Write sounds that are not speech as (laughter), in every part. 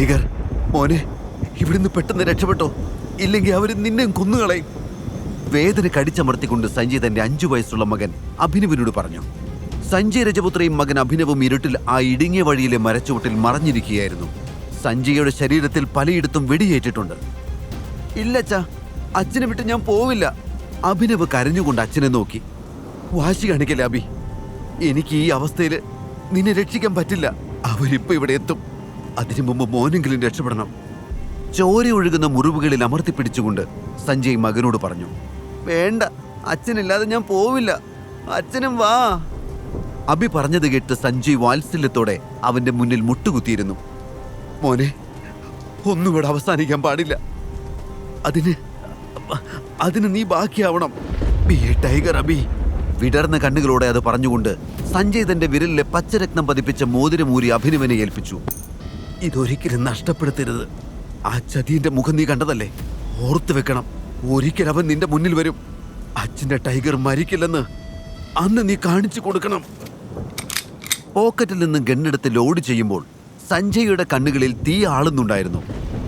Tiger മോനെ ഇവിടുന്ന് പെട്ടെന്ന് രക്ഷപ്പെട്ടോ? ഇല്ലെങ്കിൽ അവർ നിന്നെ കൊന്നുകളയും. വേദന കടിച്ചമർത്തിക്കൊണ്ട് സഞ്ജയ് തന്റെ അഞ്ചു വയസ്സുള്ള മകൻ അഭിനവിനോട് പറഞ്ഞു. സഞ്ജയ് രജപുത്രയും മകൻ അഭിനവും ഇരുട്ടിൽ ആ ഇടുങ്ങിയ വഴിയിലെ മരച്ചുവട്ടിൽ മറഞ്ഞിരിക്കുകയായിരുന്നു. സഞ്ജയുടെ ശരീരത്തിൽ പലയിടത്തും വെടിയേറ്റിട്ടുണ്ട്. ഇല്ലച്ച അച്ഛനെ വിട്ട് ഞാൻ പോവില്ല. അഭിനവ് കരഞ്ഞുകൊണ്ട് അച്ഛനെ നോക്കി. വാശി കാണിക്കല്ലേ അഭി? എനിക്ക് ഈ അവസ്ഥയിൽ നിന്നെ രക്ഷിക്കാൻ പറ്റില്ല. അവരിപ്പോ ഇവിടെ എത്തും. അതിനു മുമ്പ് മോനെങ്കിലും രക്ഷപ്പെടണം. ചോര ഒഴുകുന്ന മുറിവുകളിൽ അമർത്തി പിടിച്ചുകൊണ്ട് സഞ്ജയ് മകനോട് പറഞ്ഞു വേണ്ട അച്ഛനില്ലാതെ ഞാൻ പോവില്ല. അച്ഛനും വാ. അഭി പറഞ്ഞത് കേട്ട് സഞ്ജയ് വാത്സല്യത്തോടെ അവന്റെ മുന്നിൽ മുട്ടുകുത്തിയിരുന്നു. മോനെ ഒന്നും ഇവിടെ അവസാനിക്കാൻ പാടില്ല. അതിന് അതിന് നീ ബാക്കിയാവണം. ബി ടൈഗർ അബി വിടർന്ന കണ്ണുകളോടെ അത് പറഞ്ഞുകൊണ്ട് സഞ്ജയ് തന്റെ വിരലിലെ പച്ചരത്നം പതിപ്പിച്ച മോതിരമൂരി അഭിനവനെ ഏൽപ്പിച്ചു. ഇതൊരിക്കലും നഷ്ടപ്പെടുത്തരുത്. ആ ചതിന്റെ മുഖം നീ കണ്ടതല്ലേ? ഓർത്തു വെക്കണം. ഒരിക്കൽ അവൻ നിന്റെ മുന്നിൽ വരും. അച്ഛന്റെ ടൈഗർ മരിക്കില്ലെന്ന് അന്ന് നീ കാണിച്ചു കൊടുക്കണം. പോക്കറ്റിൽ നിന്ന് ഗണ്ണെടുത്ത് ലോഡ് ചെയ്യുമ്പോൾ സഞ്ജയുടെ കണ്ണുകളിൽ തീ ആളുന്നുണ്ടായിരുന്നു.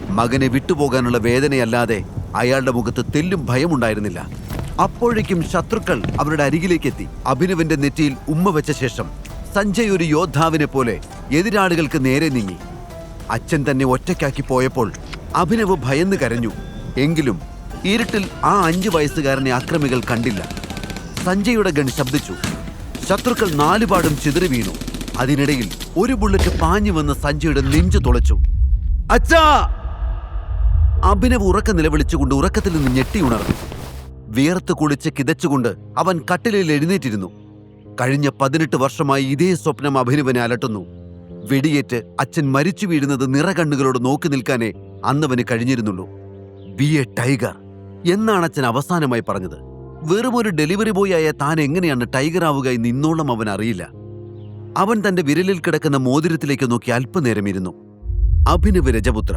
മകനെ വിട്ടുപോകാനുള്ള വേദനയല്ലാതെ അയാളുടെ മുഖത്ത് തെല്ലും ഭയമുണ്ടായിരുന്നില്ല. അപ്പോഴേക്കും ശത്രുക്കൾ അവരുടെ അരികിലേക്കെത്തി. അഭിനവന്റെ നെറ്റിയിൽ ഉമ്മ വെച്ച ശേഷം സഞ്ജയ് ഒരു യോദ്ധാവിനെ പോലെ എതിരാളികൾക്ക് നേരെ നീങ്ങി. അച്ഛൻ തന്നെ ഒറ്റയ്ക്കാക്കി പോയപ്പോൾ അഭിനവ് ഭയന്ന് കരഞ്ഞു. എങ്കിലും ഇരുട്ടിൽ ആ അഞ്ചു വയസ്സുകാരനെ അക്രമികൾ കണ്ടില്ല. സഞ്ജയുടെ ഗൺ ശബ്ദിച്ചു. ശത്രുക്കൾ നാലുപാടും ചിതറി വീണു. അതിനിടയിൽ ഒരു ബുള്ളറ്റ് പാഞ്ഞു വന്ന് സഞ്ജയുടെ നെഞ്ചു തുളച്ചു. അച്ഛാ! അഭിനവ് ഉറക്ക നിലവിളിച്ചുകൊണ്ട് ഉറക്കത്തിൽ നിന്ന് ഞെട്ടി ഉണർന്നു. വിയർത്ത് കുളിച്ച് കിതച്ചുകൊണ്ട് അവൻ കട്ടിലിൽ എഴുന്നേറ്റിരുന്നു. കഴിഞ്ഞ പതിനെട്ട് വർഷമായി ഇതേ സ്വപ്നം അഭിനവനെ അലട്ടുന്നു. വെടിയേറ്റ് അച്ഛൻ മരിച്ചു വീഴുന്നത് നിറകണ്ണുകളോട് നോക്കി നിൽക്കാനേ അന്നവന് കഴിഞ്ഞിരുന്നുള്ളൂ. ബി എ ടൈഗർ എന്നാണ് അച്ഛൻ അവസാനമായി പറഞ്ഞത്. വെറും ഒരു ഡെലിവറി ബോയ് ആയ താൻ എങ്ങനെയാണ് ടൈഗർ ആവുക എന്ന് ഇന്നോളം അവൻ അറിയില്ല. അവൻ തന്റെ വിരലിൽ കിടക്കുന്ന മോതിരത്തിലേക്ക് നോക്കി അല്പനേരം ഇരുന്നു അഭിനവ് രജപുത്ര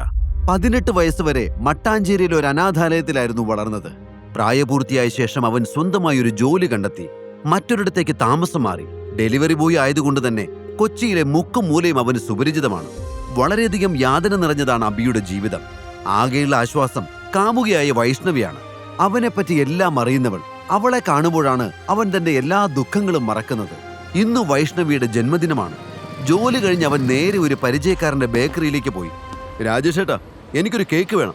പതിനെട്ട് വയസ്സുവരെ മട്ടാഞ്ചേരിയിലെ ഒരു അനാഥാലയത്തിലായിരുന്നു വളർന്നത്. പ്രായപൂർത്തിയായ ശേഷം അവൻ സ്വന്തമായി ഒരു ജോലി കണ്ടെത്തി. മറ്റൊരിടത്തേക്ക് താമസം മാറി. ഡെലിവറി ബോയ് ആയതുകൊണ്ട് തന്നെ കൊച്ചിയിലെ മുക്കും മൂലയും അവന് സുപരിചിതമാണ്. വളരെയധികം യാതന നിറഞ്ഞതാണ് അബിയുടെ ജീവിതം. ആകെയുള്ള ആശ്വാസം കാമുകയായ വൈഷ്ണവിയാണ്. അവനെപ്പറ്റി എല്ലാം അറിയുന്നവൾ അവളെ കാണുമ്പോഴാണ് അവൻ തന്റെ എല്ലാ ദുഃഖങ്ങളും മറക്കുന്നത്. ഇന്ന് വൈഷ്ണവിയുടെ ജന്മദിനമാണ്. ജോലി കഴിഞ്ഞ് അവൻ നേരെ ഒരു പരിചയക്കാരന്റെ ബേക്കറിയിലേക്ക് പോയി. രാജേഷേട്ടാ എനിക്കൊരു കേക്ക് വേണം.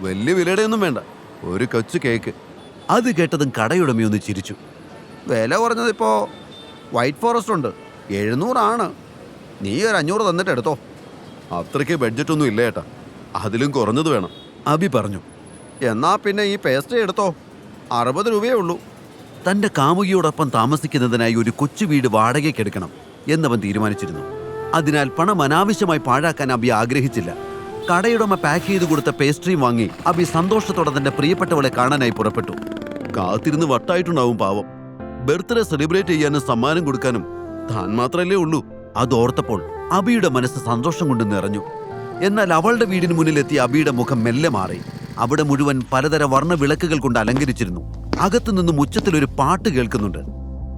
വലിയ വിലയുടെയൊന്നും വേണ്ട. ഒരു കൊച്ചു കേക്ക്. അത് കേട്ടതും കടയുടമയൊന്ന് ചിരിച്ചു. വില കുറഞ്ഞതിപ്പോ വൈറ്റ് ഫോറസ്റ്റ് ഉണ്ട്. എഴുന്നൂറാണ്. നീ ഒരു അഞ്ഞൂറ് തന്നിട്ട് എടുത്തോ. അത്രയ്ക്ക് ബഡ്ജറ്റൊന്നും ഇല്ല ഏട്ടാ. അതിലും കുറഞ്ഞത് വേണം. അബി പറഞ്ഞു. എന്നാ പിന്നെ ഈ പേസ്റ്റ് എടുത്തോ. അറുപത് രൂപയേ ഉള്ളൂ. തന്റെ കാമുകിയോടൊപ്പം താമസിക്കുന്നതിനായി ഒരു കൊച്ചു വീട് വാടകയ്ക്ക് എടുക്കണം എന്നവൻ തീരുമാനിച്ചിരുന്നു. അതിനാൽ പണം അനാവശ്യമായി പാഴാക്കാൻ അബി ആഗ്രഹിച്ചില്ല. കടയുടമ പാക്ക് ചെയ്തു കൊടുത്ത പേസ്ട്രിയും വാങ്ങി അബി സന്തോഷത്തോടെ തന്റെ പ്രിയപ്പെട്ടവളെ കാണാനായി പുറപ്പെട്ടു. കാത്തിരുന്ന് വട്ടായിട്ടുണ്ടാവും പാവം. ബർത്ത്ഡേ സെലിബ്രേറ്റ് ചെയ്യാനും സമ്മാനം കൊടുക്കാനും താൻ മാത്രമല്ലേ ഉള്ളൂ. അതോർത്തപ്പോൾ അബിയുടെ മനസ്സ് സന്തോഷം കൊണ്ട് നിറഞ്ഞു. എന്നാൽ അവളുടെ വീടിന് മുന്നിലെത്തി അബിയുടെ മുഖം മെല്ലെ മാറി. അവിടെ മുഴുവൻ പലതര വർണ വിളക്കുകൾ കൊണ്ട് അലങ്കരിച്ചിരുന്നു. അകത്തുനിന്നും ഉച്ചത്തിൽ ഒരു പാട്ട് കേൾക്കുന്നുണ്ട്.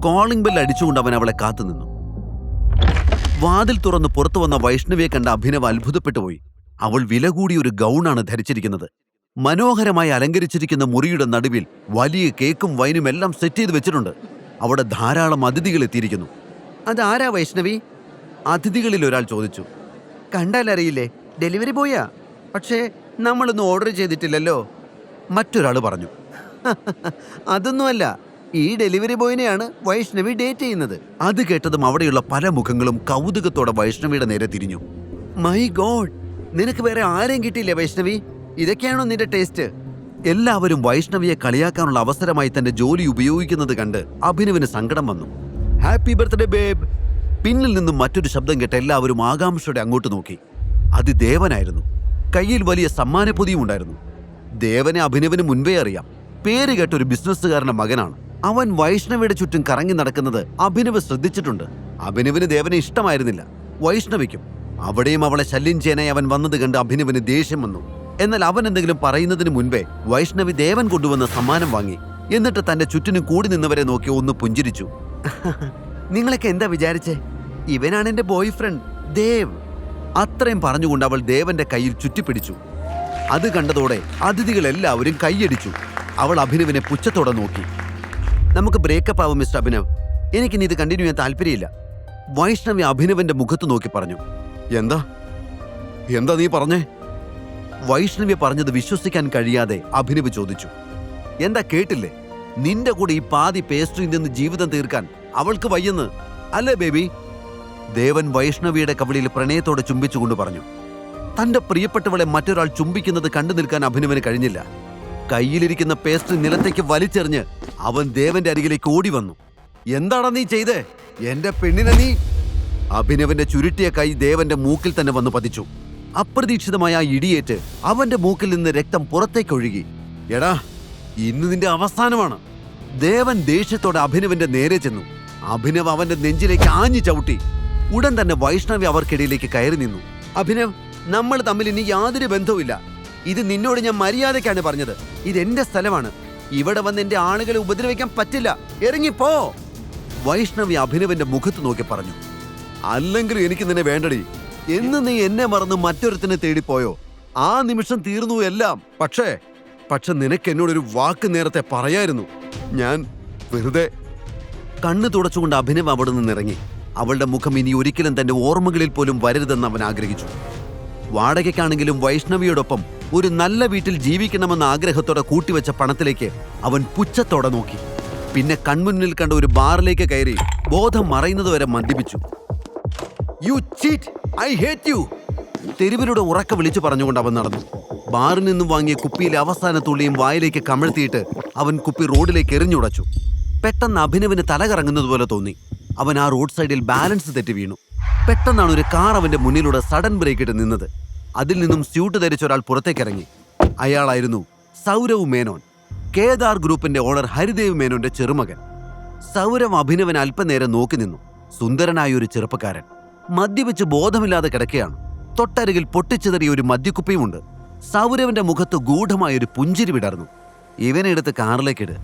കോളിംഗ് ബെൽ അടിച്ചുകൊണ്ട് അവൻ അവളെ കാത്തുനിന്നു വാതിൽ തുറന്ന് പുറത്തു വന്ന വൈഷ്ണവിയെ കണ്ട അഭിനവ് അത്ഭുതപ്പെട്ടുപോയി അവൾ വില കൂടിയ ഒരു ഗൗണാണ് ധരിച്ചിരിക്കുന്നത്. മനോഹരമായി അലങ്കരിച്ചിരിക്കുന്ന മുറിയുടെ നടുവിൽ വലിയ കേക്കും വൈനും എല്ലാം സെറ്റ് ചെയ്ത് വെച്ചിട്ടുണ്ട്. അവിടെ ധാരാളം അതിഥികൾ എത്തിയിരിക്കുന്നു. അതാരാ വൈഷ്ണവി? അതിഥികളിൽ ഒരാൾ ചോദിച്ചു. കണ്ടാൽ അറിയില്ലേ ഡെലിവറി ബോയാ? പക്ഷേ നമ്മളൊന്നും ഓർഡർ ചെയ്തിട്ടില്ലല്ലോ. മറ്റൊരാൾ പറഞ്ഞു. (laughs) അതൊന്നുമല്ല ഈ ഡെലിവറി ബോയിനെയാണ് വൈഷ്ണവി ഡേറ്റ് ചെയ്യുന്നത്. അത് കേട്ടതും അവിടെയുള്ള പല മുഖങ്ങളും കൗതുകത്തോടെ വൈഷ്ണവിയുടെ നേരെ തിരിഞ്ഞു. മൈ ഗോഡ് നിനക്ക് വേറെ ആരെയും കിട്ടിയില്ലേ വൈഷ്ണവി? ഇതൊക്കെയാണോ നിന്റെ ടേസ്റ്റ്? എല്ലാവരും വൈഷ്ണവിയെ കളിയാക്കാനുള്ള അവസരമായി തന്റെ ജോലി ഉപയോഗിക്കുന്നത് കണ്ട് അഭിനവിന് സങ്കടം വന്നു. ഹാപ്പി ബർത്ത്ഡേ ബേബ് പിന്നിൽ നിന്നും മറ്റൊരു ശബ്ദം കേട്ട എല്ലാവരും ആകാംക്ഷയോടെ അങ്ങോട്ട് നോക്കി. അത് ദേവനായിരുന്നു. കയ്യിൽ വലിയ സമ്മാനപ്പൊതിയും ഉണ്ടായിരുന്നു. ദേവനെ അഭിനവിന് മുൻപേ അറിയാം. പേര് കേട്ട ഒരു ബിസിനസ്സുകാരന്റെ മകനാണ്. അവൻ വൈഷ്ണവിയുടെ ചുറ്റും കറങ്ങി നടക്കുന്നത് അഭിനവ് ശ്രദ്ധിച്ചിട്ടുണ്ട്. അഭിനവിന് ദേവനെ ഇഷ്ടമായിരുന്നില്ല. വൈഷ്ണവിക്കും. അവിടെയും അവളെ ശല്യം ചെയ്യാനായി അവൻ വന്നത് കണ്ട് അഭിനവിന് ദേഷ്യം വന്നു. എന്നാൽ അവൻ എന്തെങ്കിലും പറയുന്നതിന് മുൻപേ വൈഷ്ണവി ദേവൻ കൊണ്ടുവന്ന സമ്മാനം വാങ്ങി. എന്നിട്ട് തന്റെ ചുറ്റിനും കൂടി നിന്നവരെ നോക്കി ഒന്ന് പുഞ്ചിരിച്ചു. നിങ്ങളൊക്കെ എന്താ വിചാരിച്ചേ? ഇവനാണ് എന്റെ ബോയ് ഫ്രണ്ട് ദേവ്. അത്രയും പറഞ്ഞുകൊണ്ട് അവൾ ദേവന്റെ കയ്യിൽ ചുറ്റിപ്പിടിച്ചു. അത് കണ്ടതോടെ അതിഥികളെല്ലാവരും കൈയടിച്ചു അവൾ അഭിനവിനെ പുച്ഛത്തോടെ നോക്കി. നമുക്ക് ബ്രേക്കപ്പ് ആവും മിസ്റ്റർ അഭിനവ്. എനിക്കിനി ഇത് കണ്ടിന്യൂ ചെയ്യാൻ താല്പര്യമില്ല. വൈഷ്ണവി അഭിനവന്റെ മുഖത്ത് നോക്കി പറഞ്ഞു. എന്താ? എന്താ നീ പറഞ്ഞേ? വൈഷ്ണവ്യ പറഞ്ഞത് വിശ്വസിക്കാൻ കഴിയാതെ അഭിനവ് ചോദിച്ചു. എന്താ കേട്ടില്ലേ? നിന്റെ കൂടെ ഈ പാതി പേസ്ട്രിയിൽ നിന്ന് ജീവിതം തീർക്കാൻ അവൾക്ക് വയ്യെന്ന്. അല്ലേ ബേബി? ദേവൻ വൈഷ്ണവിയുടെ കവളിയിൽ പ്രണയത്തോടെ ചുംബിച്ചുകൊണ്ട് പറഞ്ഞു. തന്റെ പ്രിയപ്പെട്ടവളെ മറ്റൊരാൾ ചുംബിക്കുന്നത് കണ്ടു നിൽക്കാൻ അഭിനവന് കഴിഞ്ഞില്ല. കയ്യിലിരിക്കുന്ന പേസ്ട്രി നിലത്തേക്ക് വലിച്ചെറിഞ്ഞ് അവൻ ദേവന്റെ അരികിലേക്ക് ഓടി വന്നു. എന്താടാ നീ ചെയ്തേ? എന്റെ പെണ്ണിനെ നീ? അഭിനവന്റെ ചുരുട്ടിയ കൈ ദേവന്റെ മൂക്കിൽ തന്നെ വന്നു പതിച്ചു. അപ്രതീക്ഷിതമായ ആ ഇടിയേറ്റ് അവന്റെ മൂക്കിൽ നിന്ന് രക്തം പുറത്തേക്കൊഴുകി. എടാ ഇന്ന് നിന്റെ അവസാനമാണ്. ദേവൻ ദേഷ്യത്തോടെ അഭിനവന്റെ നേരെ ചെന്നു. അഭിനവ് അവന്റെ നെഞ്ചിലേക്ക് ആഞ്ഞു ചവിട്ടി. ഉടൻ തന്നെ വൈഷ്ണവി അവർക്കിടയിലേക്ക് കയറി നിന്നു. അഭിനവ് നമ്മൾ തമ്മിൽ ഇനി യാതൊരു ബന്ധവുമില്ല. ഇത് നിന്നോട് ഞാൻ മര്യാദയ്ക്കാണ് പറഞ്ഞത്. ഇത് എന്റെ സ്ഥലമാണ്. ഇവിടെ വന്ന് എന്റെ ആളുകളെ ഉപദ്രവിക്കാൻ പറ്റില്ല. ഇറങ്ങിപ്പോ വൈഷ്ണവി അഭിനവന്റെ മുഖത്ത് നോക്കി പറഞ്ഞു. അല്ലെങ്കിൽ എനിക്ക് നിന്നെ വേണ്ടടി. എന്ന് നീ എന്നെ മറന്ന് മറ്റൊരുത്തിനെ തേടിപ്പോയോ ആ നിമിഷം തീർന്നു എല്ലാം. പക്ഷേ പക്ഷെ നിനക്ക് എന്നോടൊരു വാക്ക് നേരത്തെ പറയായിരുന്നു. ഞാൻ വെറുതെ കണ്ണു തുടച്ചുകൊണ്ട് അഭിനവ് അവിടെ നിന്നിറങ്ങി. അവളുടെ മുഖം ഇനി ഒരിക്കലും തന്റെ ഓർമ്മകളിൽ പോലും വരരുതെന്ന് അവൻ ആഗ്രഹിച്ചു. വാടകയ്ക്കാണെങ്കിലും വൈഷ്ണവിയോടൊപ്പം ഒരു നല്ല വീട്ടിൽ ജീവിക്കണമെന്ന ആഗ്രഹത്തോടെ കൂട്ടിവെച്ച പണത്തിലേക്ക് അവൻ പുച്ഛത്തോടെ നോക്കി. പിന്നെ കൺമുന്നിൽ കണ്ട ഒരു ബാറിലേക്ക് കയറി ബോധം മറയുന്നതുവരെ മദ്യപിച്ചു. You cheat I hate you തെരുവിലൂടെ ഉറക്ക വിളിച്ചു പറഞ്ഞുകൊണ്ട് അവൻ നടന്നു. ബാറിൽ നിന്നും വാങ്ങിയ കുപ്പിയിലെ അവസാന തുള്ളിയും വായിലേക്ക് കമഴ്ത്തിയിട്ട് അവൻ കുപ്പി റോഡിലേക്ക് എറിഞ്ഞുടച്ചു. പെട്ടെന്ന് അഭിനവിന് തല കറങ്ങുന്നത് പോലെ തോന്നി. അവൻ ആ റോഡ് സൈഡിൽ ബാലൻസ് തെറ്റി വീണു. പെട്ടെന്നാണ് ഒരു കാർ അവന്റെ മുന്നിലൂടെ സഡൻ ബ്രേക്ക് ഇട്ട് നിന്നത്. അതിൽ നിന്നും സ്യൂട്ട് ധരിച്ച ഒരാൾ പുറത്തേക്കിറങ്ങി അയാളായിരുന്നു സൗരവ് മേനോൻ കേദാർ ഗ്രൂപ്പിന്റെ ഓണർ ഹരിദേവ് മേനോന്റെ ചെറുമകൻ. സൗരവ് അഭിനവൻ അല്പനേരം നോക്കി നിന്നു. സുന്ദരനായ ഒരു ചെറുപ്പക്കാരൻ. മദ്യപിച്ച് ബോധമില്ലാതെ കിടക്കുകയാണ്. തൊട്ടരികിൽ പൊട്ടിച്ചെതറിയ ഒരു മദ്യക്കുപ്പിയുമുണ്ട്. സൗരവിന്റെ മുഖത്ത് ഗൂഢമായ ഒരു പുഞ്ചിരി വിടർന്നു. ഇവനെ എടുത്ത് കാറിലേക്കിട്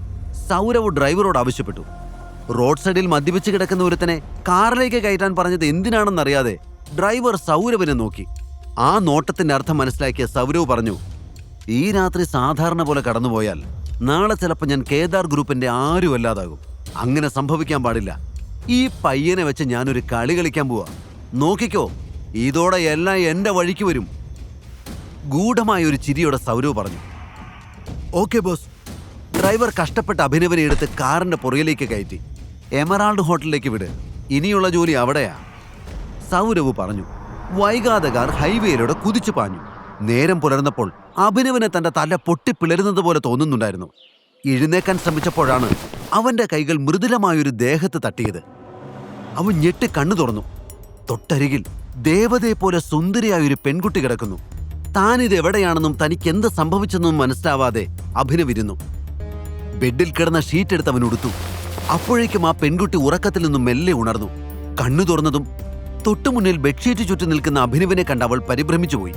സൗരവ് ഡ്രൈവറോട് ആവശ്യപ്പെട്ടു. റോഡ് സൈഡിൽ മദ്യപിച്ച് കിടക്കുന്ന ഒരുത്തനെ കാറിലേക്ക് കയറ്റാൻ പറഞ്ഞത് എന്തിനാണെന്നറിയാതെ ഡ്രൈവർ സൗരവിനെ നോക്കി. ആ നോട്ടത്തിന്റെ അർത്ഥം മനസ്സിലാക്കിയ സൗരവ് പറഞ്ഞു ഈ രാത്രി സാധാരണ പോലെ കടന്നുപോയാൽ നാളെ ചിലപ്പോൾ ഞാൻ കേദാർ ഗ്രൂപ്പിന്റെ ആരും അല്ലാതാകും. അങ്ങനെ സംഭവിക്കാൻ പാടില്ല. ഈ പയ്യനെ വെച്ച് ഞാനൊരു കളി കളിക്കാൻ പോവാ. നോക്കിക്കോ ഇതോടെ എല്ലാം എന്റെ വഴിക്ക് വരും. ഗൂഢമായ ഒരു ചിരിയോടെ സൗരവ് പറഞ്ഞു ഓക്കെ ബോസ്. ഡ്രൈവർ കഷ്ടപ്പെട്ട് അഭിനവനെ എടുത്ത് കാറിന്റെ പുറകിലേക്ക് കയറ്റി. എമറാൾഡ് ഹോട്ടലിലേക്ക് വിട്. ഇനിയുള്ള ജോലി അവിടെയാ. സൗരവ് പറഞ്ഞു വൈകാതെ കാർ ഹൈവേയിലൂടെ കുതിച്ചു പാഞ്ഞു. നേരം പുലർന്നപ്പോൾ അഭിനവനെ തന്റെ തല പൊട്ടിപ്പിളരുന്നത് പോലെ തോന്നുന്നുണ്ടായിരുന്നു. എഴുന്നേക്കാൻ ശ്രമിച്ചപ്പോഴാണ് അവന്റെ കൈകൾ മൃദുലമായൊരു ദേഹത്ത് തട്ടിയത്. അവൻ ഞെട്ടി കണ്ണു തുറന്നു. തൊട്ടരികിൽ ദേവതയെപ്പോലെ സുന്ദരിയായൊരു പെൺകുട്ടി കിടക്കുന്നു. താൻ ഇത് എവിടെയാണെന്നും തനിക്ക് എന്ത് സംഭവിച്ചെന്നും മനസ്സിലാവാതെ അഭിനവിരുന്നു. ബെഡിൽ കിടന്ന ഷീറ്റ് എടുത്ത് അവൻ ഉടുത്തു. അപ്പോഴേക്കും ആ പെൺകുട്ടി ഉറക്കത്തിൽ നിന്നും മെല്ലെ ഉണർന്നു. കണ്ണു തുറന്നതും തൊട്ടുമുന്നിൽ ബെഡ്ഷീറ്റ് ചുറ്റി നിൽക്കുന്ന അഭിനവിനെ കണ്ട് അവൾ പരിഭ്രമിച്ചുപോയി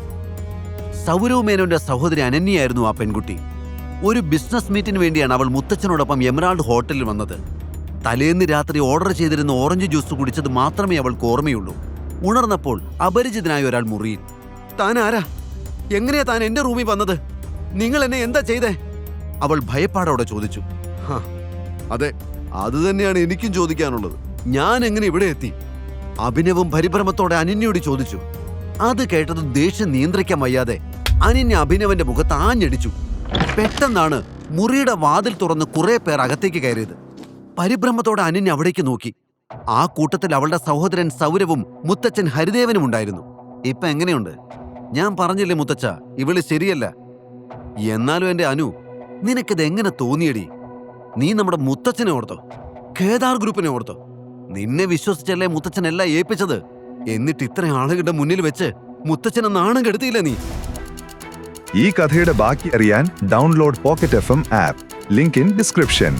സൗരവ് മേനോന്റെ സഹോദരി അനന്യയായിരുന്നു ആ പെൺകുട്ടി. ഒരു ബിസിനസ് മീറ്റിന് വേണ്ടിയാണ് അവൾ മുത്തച്ഛനോടൊപ്പം എമറാൾഡ് ഹോട്ടലിൽ വന്നത്. തലേന്ന് രാത്രി ഓർഡർ ചെയ്തിരുന്ന ഓറഞ്ച് ജ്യൂസ് കുടിച്ചത് മാത്രമേ അവൾക്ക് ഓർമ്മയുള്ളൂ. ഉണർന്നപ്പോൾ അപരിചിതനായ ഒരാൾ മുറിയിൽ. താൻ ആരാ എങ്ങനെയാ താൻ എന്റെ റൂമിൽ വന്നത്? നിങ്ങൾ എന്നെ എന്താ ചെയ്തേ? അവൾ ഭയപ്പാടോടെ ചോദിച്ചു. അതെ അത് തന്നെയാണ് എനിക്കും ചോദിക്കാനുള്ളത്. ഞാൻ എങ്ങനെ ഇവിടെ എത്തി? അഭിനവും പരിഭ്രമത്തോടെ അനന്യയോട് ചോദിച്ചു. അത് കേട്ടത് ദേഷ്യം നിയന്ത്രിക്കാൻ വയ്യാതെ അനന്യ അഭിനവന്റെ മുഖത്ത് ആഞ്ഞടിച്ചു. പെട്ടെന്നാണ് മുറിയുടെ വാതിൽ തുറന്ന് കുറെ പേർ അകത്തേക്ക് കയറിയത്. പരിഭ്രമത്തോടെ അനന്യ അവിടേക്ക് നോക്കി. ആ കൂട്ടത്തിൽ അവളുടെ സഹോദരൻ സൗരവും മുത്തച്ഛൻ ഹരിദേവനും ഉണ്ടായിരുന്നു. ഇപ്പൊ എങ്ങനെയുണ്ട്? ഞാൻ പറഞ്ഞില്ലേ മുത്തച്ഛ ഇവൾ ശരിയല്ല. എന്നാലും എന്റെ അനു നിനക്കിത് എങ്ങനെ തോന്നിയടി? നീ നമ്മുടെ മുത്തച്ഛനെ ഓർത്തോ കേദാർ ഗ്രൂപ്പിനെ ഓർത്തോ. നിന്നെ വിശ്വസിച്ചല്ലേ മുത്തച്ഛനല്ല ഏൽപ്പിച്ചത്? എന്നിട്ട് ഇത്ര ആളുകളുടെ മുന്നിൽ വെച്ച് മുത്തച്ഛനെ നാണം കെടുത്തിയില്ല നീ? ഈ കഥയുടെ ബാക്കി അറിയാൻ download pocket F M app link in description